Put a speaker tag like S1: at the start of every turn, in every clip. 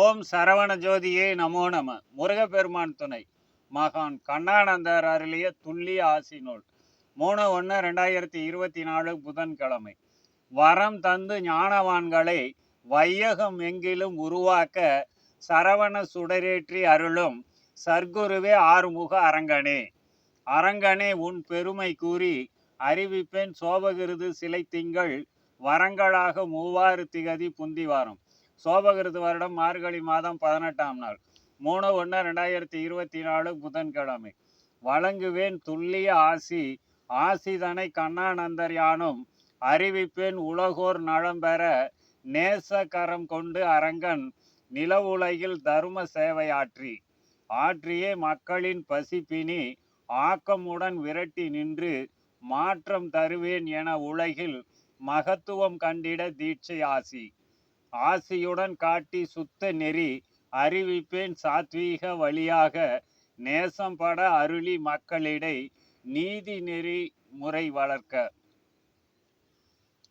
S1: ஓம் சரவண ஜோதியே நமோ நம. முருகப்பெருமான் துணை. மகான் கண்ணானந்தர் அருளிய துல்லிய ஆசி நூல். மூணு ஒன்று ரெண்டாயிரத்தி இருபத்தி நாலு புதன்கிழமை. வரம் தந்து ஞானவான்களை வையகம் எங்கிலும் உருவாக்க சரவண சுடரேற்றி அருளும் சர்க்குருவே ஆறுமுக அரங்கனே. அரங்கனே உன் பெருமை கூறி அறிவிப்பேன் சோபகிருது சிலை திங்கள் வரங்களாக மூவாறு திகதி புந்திவாரம் சோபகிருது வருடம் மார்கழி மாதம் பதினெட்டாம் நாள். மூணு ஒன்று ரெண்டாயிரத்தி இருபத்தி நாலு புதன்கிழமை. வழங்குவேன் துல்லிய ஆசி. ஆசிதனை கண்ணானந்தர் யானும் அறிவிப்பேன் உலகோர் நலம் பெற நேசகரம் கொண்டு அரங்கன் நில உலகில் தர்ம சேவை ஆற்றி. ஆற்றியே மக்களின் பசிப்பினி ஆக்கமுடன் விரட்டி நின்று மாற்றம் தருவேன் என உலகில் மகத்துவம் கண்டிட தீட்சை ஆசி. ஆசியுடன் காட்டி சுத்த நெறி அறிவிப்பேன் சாத்வீக வழியாக. நேசம் பட அருளி மக்களிடை நீதி நெறி முறை வளர்க்க.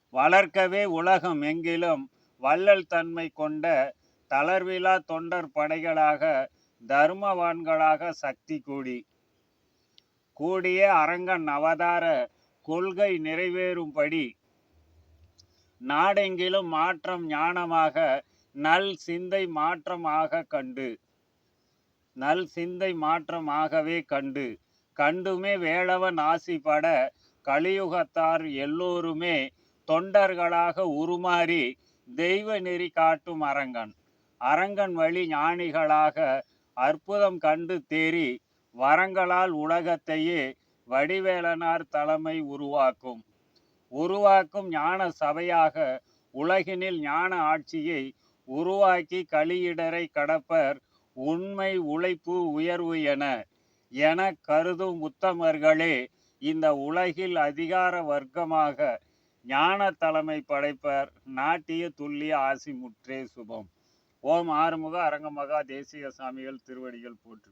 S1: வளர்க்கவே உலகம் எங்கிலும் வள்ளல் தன்மை கொண்ட தளர்விலா தொண்டர் படைகளாக தர்மவான்களாக சக்தி கூடி. கூடிய அரங்கன் அவதார கொள்கை நிறைவேறும்படி நாடெங்கிலும் மாற்றம் ஞானமாக நல் சிந்தை மாற்றமாக கண்டு. நல் சிந்தை மாற்றமாகவே கண்டு. கண்டுமே வேளவன் ஆசிப்பட கலியுகத்தார் எல்லோருமே தொண்டர்களாக உருமாறி தெய்வ நெறி காட்டும் அரங்கன். அரங்கன் வழி ஞானிகளாக அற்புதம் கண்டு தேறி வரங்களால் உலகத்தையே வடிவேலனார் தலைமை உருவாக்கும். உருவாக்கும் ஞான சபையாக உலகினில் ஞான ஆட்சியை உருவாக்கி கலியிடரை கடப்பர் உண்மை உழைப்பு உயர்வு என. என கருதும் உத்தமர்களே இந்த உலகில் அதிகார வர்க்கமாக ஞான தலைமை படைப்பர் நாட்டிய துல்லிய ஆசி முற்றே சுபம். ஓம் ஆறுமுக அரங்கமகா தேசிய சாமிகள் திருவடிகள் போற்று